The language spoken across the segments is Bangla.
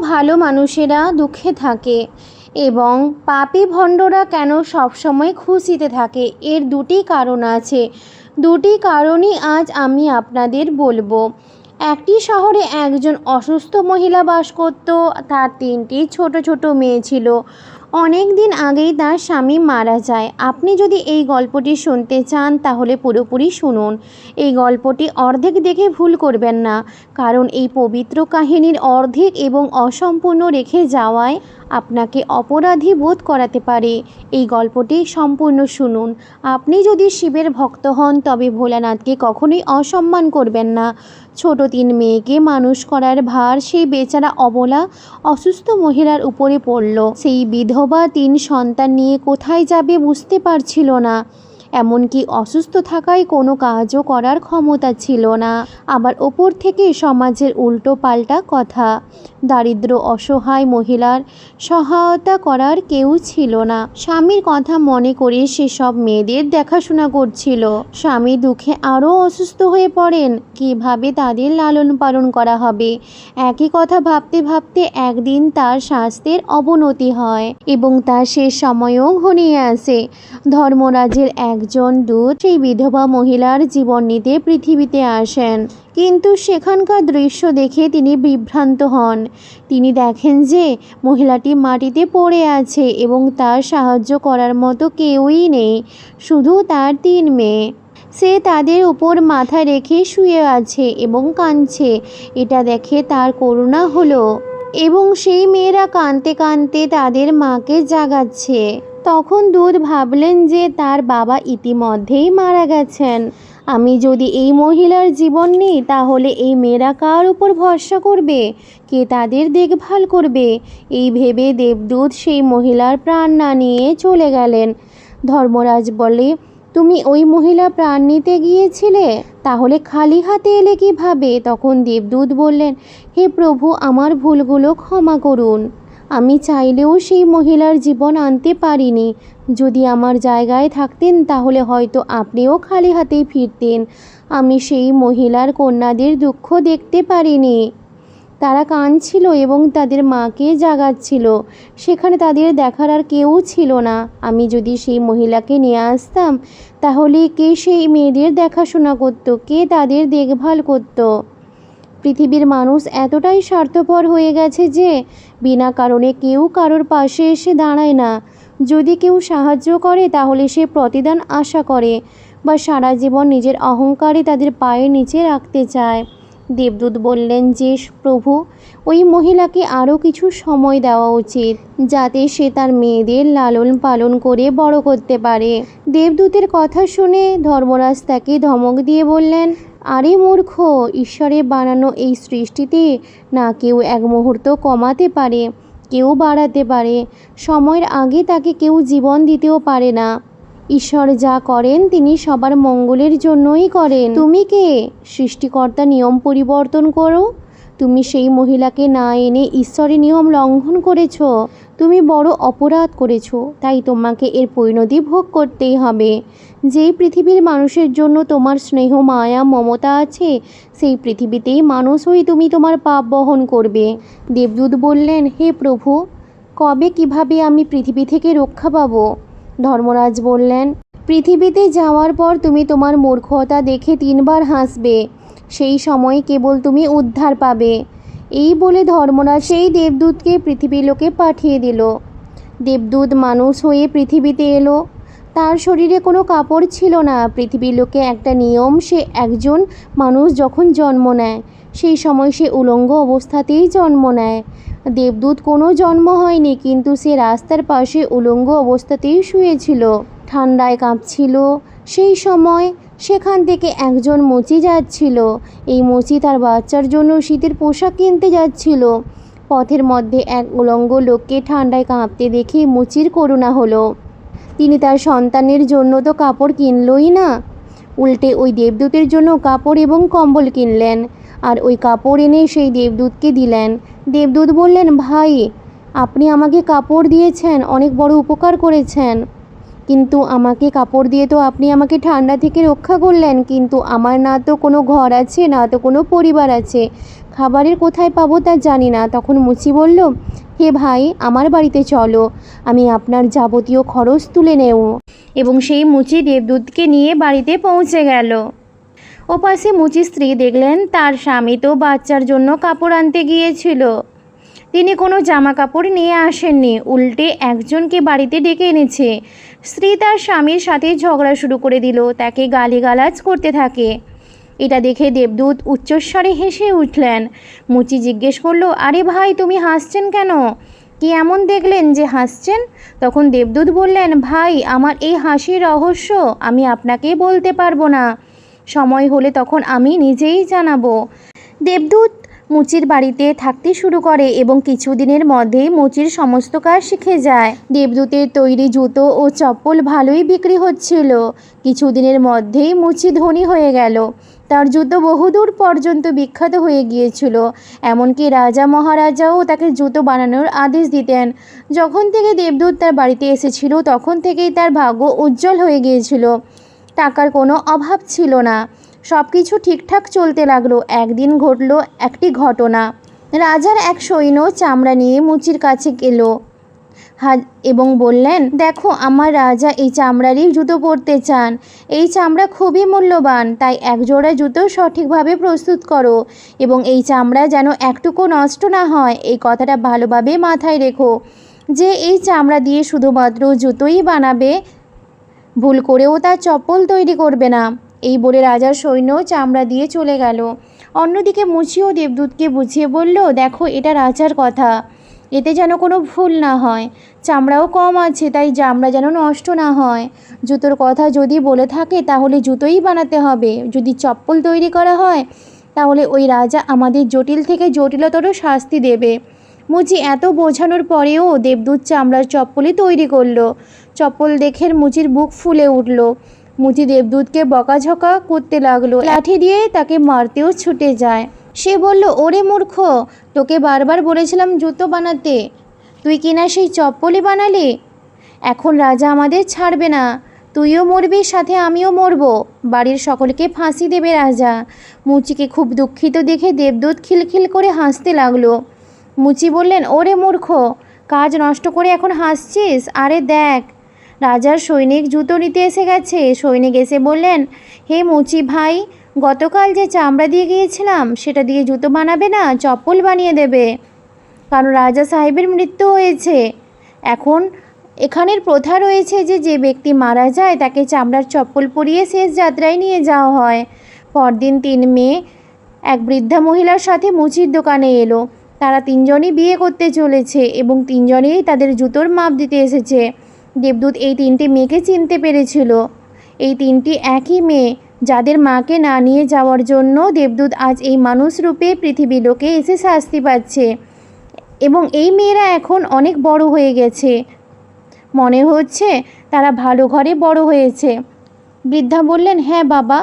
ভালো মানুষেরা দুঃখে থাকে এবং পাপি ভণ্ডরা কেন সবসময় খুশিতে থাকে? এর দুটি কারণ আছে। দুটি কারণই আজ আমি আপনাদের বলব। একটি শহরে একজন অসুস্থ মহিলা বাস করত, তার তিনটি ছোট ছোট মেয়ে ছিল। অনেক দিন আগেই তার স্বামী মারা যায়। আপনি যদি এই গল্পটি শুনতে চান, তাহলে পুরোপুরি শুনুন। এই গল্পটি অর্ধেক দেখে ভুল করবেন না, কারণ এই পবিত্র কাহিনীর অর্ধেক এবং অসম্পূর্ণ রেখে যাওয়ায় আপনাকে অপরাধী বোধ করাতে পারে। এই গল্পটি সম্পূর্ণ শুনুন। আপনি যদি শিবের ভক্ত হন, তবে ভোলানাথকে কখনোই অসম্মান করবেন না। ছোট তিন মেয়েকে মানুষ করার ভার সেই বেচারা অবলা, অসুস্থ মহিলার উপরে পড়ল। সেই বিধবা তিন সন্তান নিয়ে কোথায় যাবে বুঝতে পারছিল না। এমনকি অসুস্থ থাকায় কোনো কাজও করার ক্ষমতা ছিল না। আবার ওপর থেকে সমাজের উল্টো পাল্টা কথা। দারিদ্র, অসহায় মহিলার সহায়তা করার কেউ ছিল না। স্বামীর কথা মনে করে সে সব মেয়েদের দেখাশোনা করছিল। স্বামী দুঃখে আরও অসুস্থ হয়ে পড়েন। কীভাবে তাদের লালন পালন করা হবে? একই কথা ভাবতে ভাবতে একদিন তার স্বাস্থ্যের অবনতি হয় এবং তার শেষ সময়ও ঘনিয়ে আসে। ধর্মরাজের একজন দূত সেই বিধবা মহিলার জীবন নিতে পৃথিবীতে আসেন। কিন্তু সেখানকার দৃশ্য দেখে তিনি বিভ্রান্ত হন। তিনি দেখেন যে মহিলাটি মাটিতে পড়ে আছে এবং তার সাহায্য করার মতো কেউই নেই, শুধু তার তিন মেয়ে। সে তাদের উপর মাথা রেখে শুয়ে আছে এবং কাঁদছে। এটা দেখে তার করুণা হলো এবং সেই মেয়েরা কাঁদতে কাঁদতে তাদের মাকে জাগাচ্ছে। তখন দুধ ভাবলেন যে তার বাবা ইতিমধ্যেই মারা গেছেন। আমি যদি এই মহিলার জীবন নিই, তাহলে এই মেয়েরা কার উপর ভরসা করবে? কে তাদের দেখভাল করবে? এই ভেবে দেবদূত সেই মহিলার প্রাণ না নিয়ে চলে গেলেন। ধর্মরাজ বলে তুমি ওই মহিলা প্রাণ নিতে গিয়েছিলে? তাহলে খালি হাতে এলে কীভাবে? তখন দেবদূত বললেন, হে প্রভু, আমার ভুলগুলো ক্ষমা করুন। আমি চাইলেও সেই মহিলার জীবন আনতে পারিনি। যদি আমার জায়গায় থাকতেন, তাহলে হয়তো আপনিও খালি হাতেই ফিরতেন। আমি সেই মহিলার কন্যাদের দুঃখ দেখতে পারিনি। তারা কাঁদছিল এবং তাদের মাকে জাগাচ্ছিল। সেখানে তাদের দেখার আর কেউ ছিল না। আমি যদি সেই মহিলাকে নিয়ে আসতাম, তাহলে কে সেই মেয়েদের দেখাশোনা করতো, কে তাদের দেখভাল করতো? পৃথিবীর মানুষ এতটাই স্বার্থপর হয়ে গেছে যে, বিনা কারণে কেউ কারোর পাশে এসে দাঁড়ায় না। যদি কেউ সাহায্য করে, তাহলে সে প্রতিদান আশা করে বা সারা জীবন নিজের অহংকারে তাদের পায়ের নিচে রাখতে চায়। দেবদূত বললেন, যে প্রভু, ওই মহিলাকে আরও কিছু সময় দেওয়া উচিত, যাতে সে তার মেয়েদের লালন পালন করে বড় করতে পারে। দেবদূতের কথা শুনে ধর্মরাজ তাকে ধমক দিয়ে বললেন, আরে মূর্খ, ঈশ্বরে বানানো এই সৃষ্টিতে না কেউ এক মুহূর্ত কমাতে পারে, কেউ বাড়াতে পারে। সময়ের আগে তাকে কেউ জীবন দিতেও পারে না। ঈশ্বর যা করেন, তিনি সবার মঙ্গলের জন্যই করেন। তুমি কে? সৃষ্টিকর্তা নিয়ম পরিবর্তন করো। তুমি সেই মহিলাকে না এনে ঈশ্বরের নিয়ম লঙ্ঘন করেছ। তুমি বড় অপরাধ করেছ, তাই তোমাকে এর পরিণতি ভোগ করতেই হবে। যেই পৃথিবীর মানুষের জন্য তোমার স্নেহ, মায়া, মমতা আছে, সেই পৃথিবীতেই মানুষ হয়ে তুমি তোমার পাপ বহন করবে। দেবদূত বললেন, হে প্রভু, কবে কীভাবে আমি পৃথিবী থেকে রক্ষা পাবো? ধর্মরাজ বললেন, পৃথিবীতে যাওয়ার পর তুমি তোমার মূর্খতা দেখে তিনবার হাসবে। সেই সময় কেবল তুমি উদ্ধার পাবে। এই বলে ধর্মরাজ সেই দেবদূতকে পৃথিবীর লোকে পাঠিয়ে দিল। দেবদূত মানুষ হয়ে পৃথিবীতে এলো। তার শরীরে কোনো কাপড় ছিল না। পৃথিবীর লোকে একটা নিয়ম, সে একজন মানুষ যখন জন্ম নেয়, সেই সময় সে উলঙ্গ অবস্থাতেই জন্ম নেয়। দেবদূত কোনো জন্ম হয়নি, কিন্তু সে রাস্তার পাশে উলঙ্গ অবস্থাতেই শুয়েছিল। ঠান্ডায় কাঁপছিল। সেই সময় সেখান থেকে একজন মুচি যাচ্ছিল। এই মুচি তার বাচ্চার জন্য শীতের পোশাক কিনতে যাচ্ছিল। পথের মধ্যে এক উলঙ্গ লোককে ঠান্ডায় কাঁপতে দেখে মুচির করুণা হলো। তিনি তার সন্তানের জন্য তো কাপড় কিনলই না। উল্টে ওই দেবদূতের জন্য কাপড় এবং কম্বল কিনলেন। আর ওই কাপড় এনে সেই দেবদূতকে দিলেন। দেবদূত বললেন, ভাই, আপনি আমাকে কাপড় দিয়েছেন, অনেক বড় উপকার করেছেন। কিন্তু আমাকে কাপড় দিয়ে তো আপনি আমাকে ঠান্ডা থেকে রক্ষা করলেন, কিন্তু আমার না তো কোনো ঘর আছে, না তো কোনো পরিবার আছে। খাবারের কোথায় পাবো তা জানি না। তখন মুচি বলল, হে ভাই, আমার বাড়িতে চলো, আমি আপনার যাবতীয় খরচ তুলে নেব। এবং সেই মুচি দেবদূতকে নিয়ে বাড়িতে পৌঁছে গেল। ওপাশে মুচি স্ত্রী দেখলেন তার স্বামী তো বাচ্চার জন্য কাপড় আনতে গিয়েছিল। তিনি কোনো জামা কাপড় নিয়ে আসেননি, উল্টে একজনকে বাড়িতে ডেকে এনেছে। স্ত্রী তার স্বামীর সাথে ঝগড়া শুরু করে দিল, তাকে গালিগালাজ করতে থাকে। এটা দেখে দেবদূত উচ্চস্বরে হেসে উঠলেন। মুচি জিজ্ঞেস করল, আরে ভাই, তুমি হাসছেন কেন? কি এমন দেখলেন যে হাসছেন? তখন দেবদূত বললেন, ভাই, আমার এই হাসির রহস্য আমি আপনাকে বলতে পারব না। সময় হলে তখন আমি নিজেই জানাব। দেবদূত মুচির বাড়িতে থাকতে শুরু করে এবং কিছুদিনের মধ্যেই মুচির সমস্ত কাজ শিখে যায়। দেবদূতের তৈরি জুতো ও চপ্পল ভালোই বিক্রি হচ্ছিল। কিছুদিনের মধ্যেই মুচি ধনী হয়ে গেল। তার জুতো বহুদূর পর্যন্ত বিখ্যাত হয়ে গিয়েছিল। এমনকি রাজা মহারাজাও তাকে জুতো বানানোর আদেশ দিতেন। যখন থেকে দেবদূত তার বাড়িতে এসেছিল, তখন থেকেই তার ভাগ্য উজ্জ্বল হয়ে গিয়েছিল। টাকার কোনো অভাব ছিল না। সব কিছু ঠিকঠাক চলতে লাগল। একদিন ঘটলো একটি ঘটনা। রাজার এক সৈন্য চামড়া নিয়ে মুচির কাছে গেল। এবং বললেন, দেখো, আমার রাজা এই চামড়ারই জুতো পরতে চান। এই চামড়া খুবই মূল্যবান, তাই এক জোড়া জুতো সঠিকভাবে প্রস্তুত করো এবং এই চামড়া যেন একটুকু নষ্ট না হয়, এই কথাটা ভালোভাবে মাথায় রেখো। যে এই চামড়া দিয়ে শুধুমাত্র জুতোই বানাবে ভুল করেও তার চপ্পল তৈরি করবে না। এই বলে রাজার সৈন্য চামড়া দিয়ে চলে গেল। অন্যদিকে মুচিও দেবদূতকে বুঝিয়ে বলল, দেখো, এটা রাজার কথা। এতে যেন কোনো ভুল না হয়। চামড়াও কম আছে, তাই চামড়া যেন নষ্ট না হয়। জুতোর কথা যদি বলে থাকে, তাহলে জুতোই বানাতে হবে। যদি চপ্পল তৈরি করা হয়, তাহলে ওই রাজা আমাদের জটিল থেকে জটিলতর শাস্তি দেবে। মুচি এত বোঝানোর পরেও দেবদূত চামড়ার চপ্পলই তৈরি করল। চপ্পল দেখে মুচির বুক ফুলে উঠল। মুচি দেবদূতকে বকাঝকা করতে লাগল। লাঠি দিয়ে তাকে মারতেও ছুটে যায়। সে বলল, ওরে মূর্খ, তোকে বারবার বলেছিলাম জুতো বানাতে। তুই কিনা সেই চপ্পলই বানালি? এখন রাজা আমাদের ছাড়বে না। তুইও মরবি, সাথে আমিও মরবো। বাড়ির সকলকে ফাঁসি দেবে রাজা। মুচিকে খুব দুঃখিত দেখে দেবদূত খিলখিল করে হাসতে লাগল। মুচি বললেন, ওরে মূর্খ, কাজ নষ্ট করে এখন হাসছিস? আরে দেখ রাজার সৈনিক জুতো নিতে এসে গেছে। সৈনিক এসে বললেন, হে মুচি ভাই, গতকাল যে চামড়া দিয়ে গিয়েছিলাম, সেটা দিয়ে জুতো বানাবে না, চপ্পল বানিয়ে দেবে। কারণ রাজা সাহেবের মৃত্যু হয়েছে। এখন এখানের প্রথা রয়েছে যে যে ব্যক্তি মারা যায়, তাকে চামড়ার চপ্পল পরিয়ে শেষ যাত্রায় নিয়ে যাওয়া হয়। পরদিন তিন মেয়ে এক বৃদ্ধা মহিলার সাথে মুচির দোকানে এলো। তারা তিনজনই বিয়ে করতে চলেছে এবং তিনজনেই তাদের জুতোর মাপ দিতে এসেছে। দেবদূত এই তিনটি মেয়েকে চিনতে পেরেছিল। এই তিনটি একই মেয়ে যাদের মাকে না নিয়ে যাওয়ার জন্য দেবদূত আজ এই মানুষ রূপে পৃথিবী লোকে এসে শাস্তি পাচ্ছে এবং এই মেয়েরা এখন অনেক বড় হয়ে গেছে। মনে হচ্ছে তারা ভালো ঘরে বড় হয়েছে। বৃদ্ধা বললেন হ্যাঁ বাবা,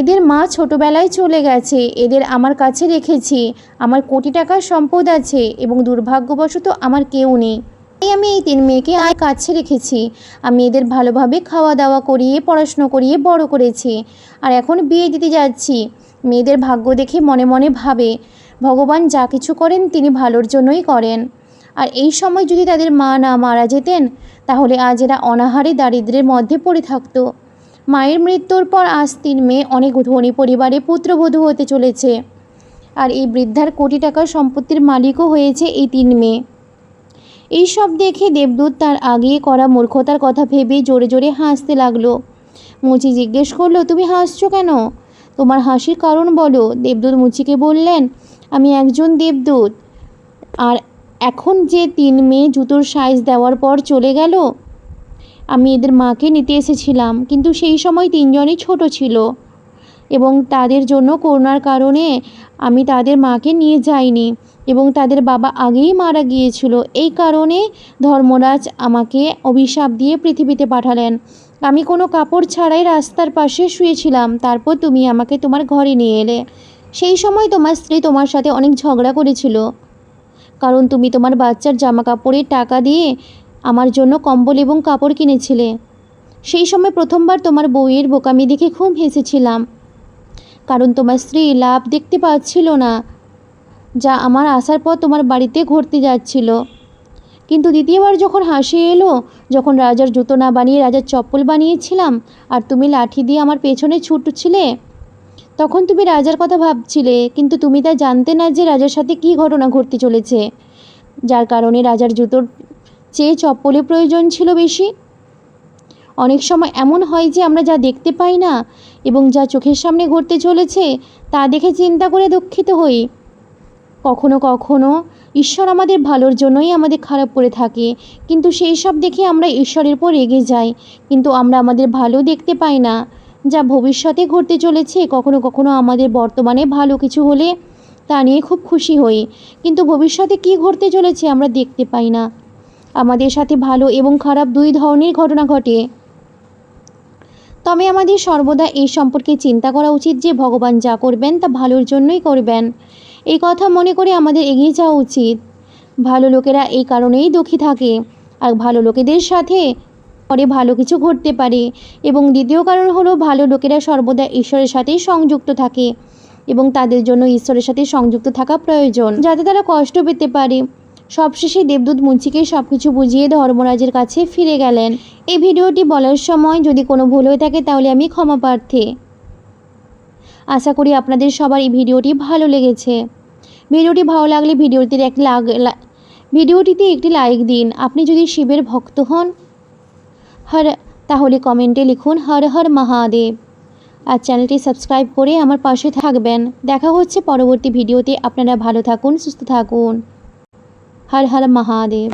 এদের মা ছোটবেলায় চলে গেছে। এদের আমার কাছে রেখেছি। আমার কোটি টাকার সম্পদ আছে এবং দুর্ভাগ্যবশত আমার কেউ নেই। তাই আমি এই তিন মেয়েকে আর কাছে রেখেছি। আমি এদের ভালোভাবে খাওয়া দাওয়া করিয়ে, পড়াশুনো করিয়ে বড় করেছি। আর এখন বিয়ে দিতে যাচ্ছি। মেয়েদের ভাগ্য দেখে মনে মনে ভাবে, ভগবান যা কিছু করেন তিনি ভালোর জন্যই করেন। আর এই সময় যদি তাদের মা না মারা যেতেন, তাহলে আজ এরা অনাহারে দারিদ্র্যের মধ্যে পড়ে থাকতো। মায়ের মৃত্যুর পর আজ তিন মেয়ে অনেক ধনী পরিবারে পুত্রবধূ হতে চলেছে। আর এই বৃদ্ধার কোটি টাকার সম্পত্তির মালিকও হয়েছে এই তিন মেয়ে। এই সব দেখে দেবদূত তার আগে করা মূর্খতার কথা ভেবে জোরে জোরে হাসতে লাগল। মুচি জিজ্ঞেস করল, তুমি হাসছো কেন? তোমার হাসির কারণ বলো। দেবদূত মুচিকে বললেন, আমি একজন দেবদূত। আর এখন যে তিন মেয়ে জুতোর সাইজ দেওয়ার পর চলে গেল, আমি এদের মাকে নিতে এসেছিলাম। কিন্তু সেই সময় তিনজনই ছোট ছিল। এবং তাদের জন্য করোনার কারণে আমি তাদের মাকে নিয়ে যাইনি এবং তাদের বাবা আগেই মারা গিয়েছিল। এই কারণে ধর্মরাজ আমাকে অভিশাপ দিয়ে পৃথিবীতে পাঠালেন। আমি কোনো কাপড় ছাড়াই রাস্তার পাশে শুয়েছিলাম। তারপর তুমি আমাকে তোমার ঘরে নিয়ে এলে। সেই সময় তোমার স্ত্রী তোমার সাথে অনেক ঝগড়া করেছিল। কারণ তুমি তোমার বাচ্চার জামা কাপড়ের টাকা দিয়ে আমার জন্য কম্বল এবং কাপড় কিনেছিলে। সেই সময় প্রথমবার তোমার বউয়ের বোকামি দেখে খুব হেসেছিলাম। কারণ তোমার স্ত্রী লাভ দেখতে পাচ্ছিল না, যা আমার আসার পর তোমার বাড়িতে ঘুরতে যাচ্ছিল। কিন্তু দ্বিতীয়বার যখন হাসি এলো, যখন রাজার জুতো না বানিয়ে রাজার চপ্পল বানিয়েছিলাম আর তুমি লাঠি দিয়ে আমার পেছনে ছুটছিলে, তখন তুমি রাজার কথা ভাবছিলে, কিন্তু তুমি তা জানতে না যে রাজার সাথে কী ঘটনা ঘটতে চলেছে, যার কারণে রাজার জুতোর চেয়ে চপ্পলের প্রয়োজন ছিল বেশি। অনেক সময় এমন হয় যে আমরা যা দেখতে পাই না এবং যা চোখের সামনে ঘটতে চলেছে তা দেখে চিন্তা করে দুঃখিত হই। কখনো কখনো ঈশ্বর আমাদের ভালোর জন্যই আমাদের খারাপ করে থাকে, কিন্তু সেই সব দেখে আমরা ঈশ্বরের উপর রেগে যাই, কিন্তু আমরা আমাদের ভালো দেখতে পাই না। যা ভবিষ্যতে ঘটতে চলেছে কখনো কখনো আমাদের বর্তমানে ভালো কিছু হলে তা নিয়ে খুব খুশি হই, কিন্তু ভবিষ্যতে কী ঘটতে চলেছে আমরা দেখতে পাই না। আমাদের সাথে ভালো এবং খারাপ দুই ধরনের ঘটনা ঘটে। তবে আমাদের সর্বদা এই সম্পর্কে চিন্তা করা উচিত যে ভগবান যা করবেন তা ভালোর জন্যই করবেন। এই কথা মনে করে আমাদের এগিয়ে যাওয়া উচিত। ভালো লোকেরা এই কারণেই দুঃখী থাকে আর ভালো লোকেদের সাথে পরে ভালো কিছু ঘটতে পারে এবং দ্বিতীয় কারণ হলো ভালো লোকেরা সর্বদা ঈশ্বরের সাথেই সংযুক্ত থাকে এবং তাদের জন্য ঈশ্বরের সাথে সংযুক্ত থাকা প্রয়োজন, যাতে তারা কষ্ট পেতে পারে। সবশেষে দেবদূত মুন্সিকে সব কিছু বুঝিয়ে ধর্মরাজের কাছে ফিরে গেলেন। এই ভিডিওটি বলার সময় যদি কোনো ভুল হয়ে থাকে তাহলে আমি ক্ষমা প্রার্থী। আশা করি আপনাদের সবার এই ভিডিওটি ভালো লেগেছে। ভিডিওটি ভালো লাগলে ভিডিওটিতে একটি লাগ ভিডিওটিতে একটি লাইক দিন। আপনি যদি শিবের ভক্ত হন, হর, তাহলে কমেন্টে লিখুন হর হর মহাদেব। আর চ্যানেলটি সাবস্ক্রাইব করে আমার পাশে থাকবেন। দেখা হচ্ছে পরবর্তী ভিডিওতে। আপনারা ভালো থাকুন, সুস্থ থাকুন। হর হর মহাদেব